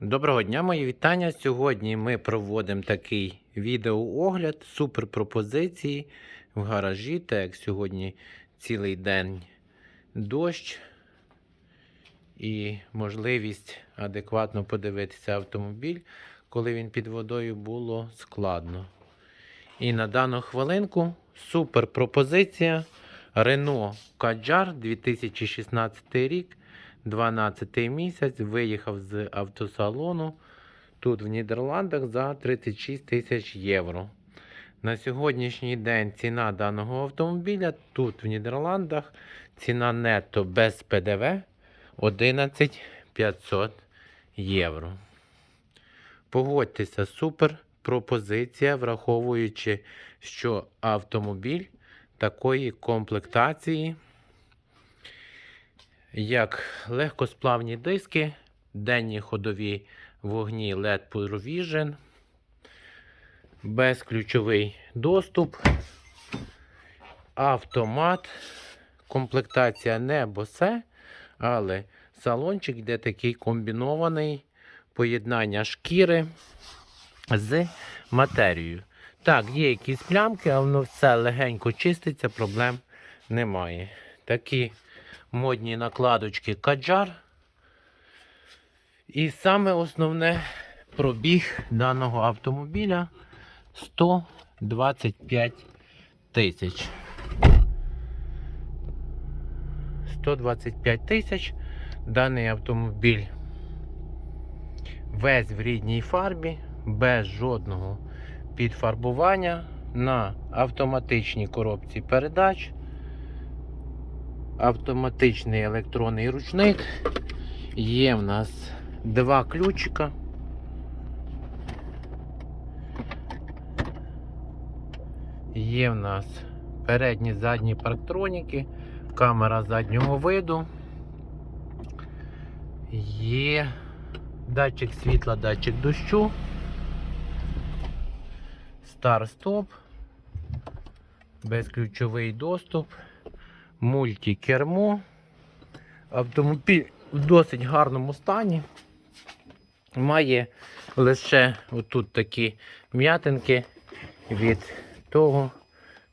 Доброго дня, мої вітання. Сьогодні ми проводимо такий відеоогляд суперпропозиції в гаражі. Так як сьогодні цілий день дощ і можливість адекватно подивитися автомобіль, коли він під водою було складно. І на дану хвилинку суперпропозиція Renault Kadjar 2016 рік. 12 місяць виїхав з автосалону тут в Нідерландах за 36 тисяч євро. На сьогоднішній день ціна даного автомобіля тут в Нідерландах ціна нетто без ПДВ 11 500 євро. Погодьтеся, супер пропозиція, враховуючи, що автомобіль такої комплектації як легкосплавні диски, денні ходові вогні LED Provision, безключовий доступ, автомат, комплектація не босе, але салончик йде такий комбінований поєднання шкіри з матерією. Так, є якісь плямки, але воно все легенько чиститься, проблем немає. Такі модні накладочки Каджар. І саме основне пробіг даного автомобіля 125 тисяч. 125 тисяч. Даний автомобіль весь в рідній фарбі, без жодного підфарбування на автоматичній коробці передач автоматичний електронний ручник. Є в нас два ключика. Є в нас передні задні парктроніки, камера заднього виду. Є датчик світла, датчик дощу, старт-стоп, безключовий доступ мультикермо. Автомобіль в досить гарному стані. Має лише отут такі м'ятинки від того,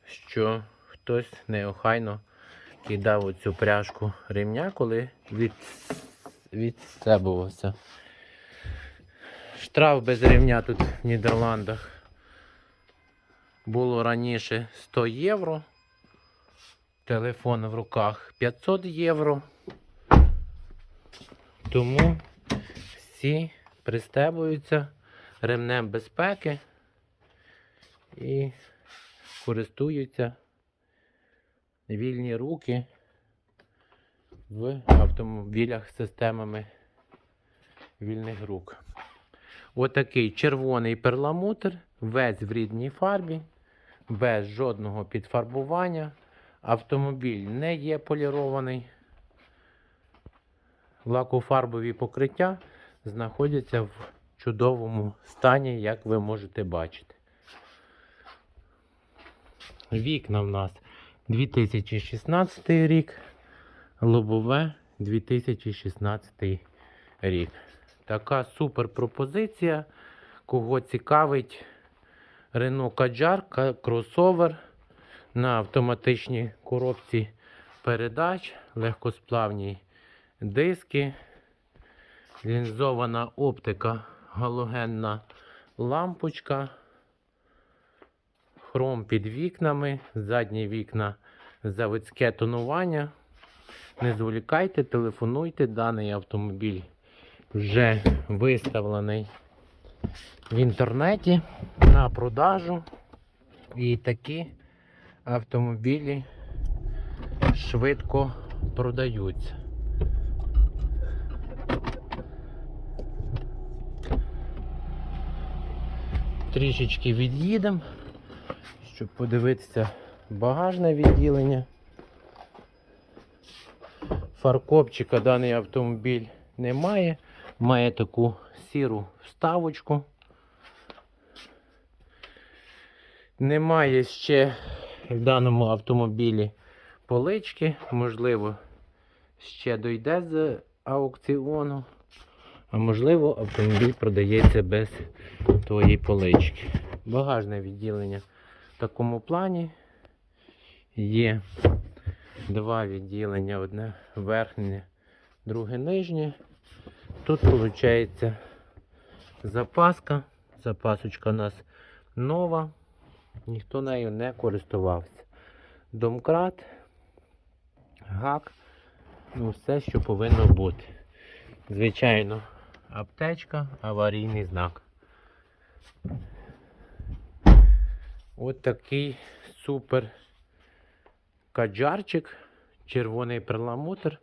що хтось неохайно кидав оцю пряжку ремня, коли від, відстебувався. Штраф без ремня тут в Нідерландах було раніше 100 євро. Телефон в руках 500 євро. Тому всі пристебуються ремнем безпеки і користуються вільні руки в автомобілях з системами вільних рук. Отакий червоний перламутр, весь в рідній фарбі, без жодного підфарбування. Автомобіль не є полірований. Лакофарбові покриття знаходяться в чудовому стані, як ви можете бачити. Вікна в нас 2016 рік, лобове 2016 рік. Така супер пропозиція. Кого цікавить Renault Kadjar, кросовер на автоматичній коробці передач, легкосплавні диски, лінзована оптика, галогенна лампочка, хром під вікнами, задні вікна, заводське тонування. Не зволікайте, телефонуйте, даний автомобіль вже виставлений в інтернеті на продажу. І такі автомобілі швидко продаються. Трішечки від'їдемо, щоб подивитися багажне відділення. Фаркопчика даний автомобіль не має, має таку сіру вставочку. Немає ще в даному автомобілі полички, можливо, ще дойде з аукціону. А можливо, автомобіль продається без тої полички. Багажне відділення в такому плані. Є два відділення, одне верхнє, друге нижнє. Тут виходить запаска. Запасочка у нас нова, ніхто нею не користувався. Домкрат, гак, ну все, що повинно бути. Звичайно, аптечка, аварійний знак. От такий супер каджарчик, червоний перламутр,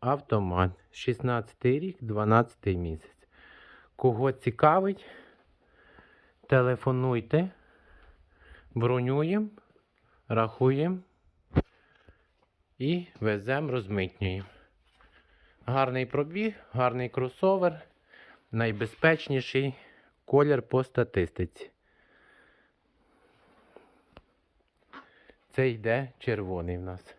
автомат. 16 рік, 12 місяць. Кого цікавить, телефонуйте, бронюємо, рахуємо і веземо, розмитнюємо. Гарний пробіг, гарний кросовер, найбезпечніший колір по статистиці. Це йде червоний в нас.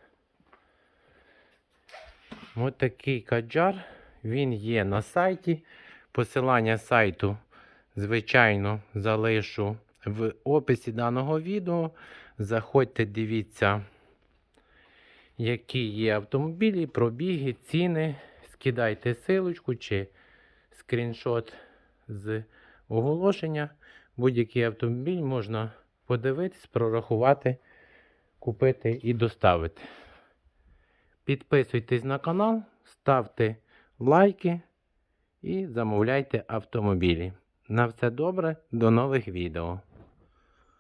Ось такий каджар. Він є на сайті. Посилання сайту, звичайно, залишу в описі даного відео. Заходьте, дивіться, які є автомобілі, пробіги, ціни. Скидайте силочку чи скріншот з оголошення. Будь-який автомобіль можна подивитись, прорахувати, купити і доставити. Підписуйтесь на канал, ставте лайки і замовляйте автомобілі. На все добре, до нових відео.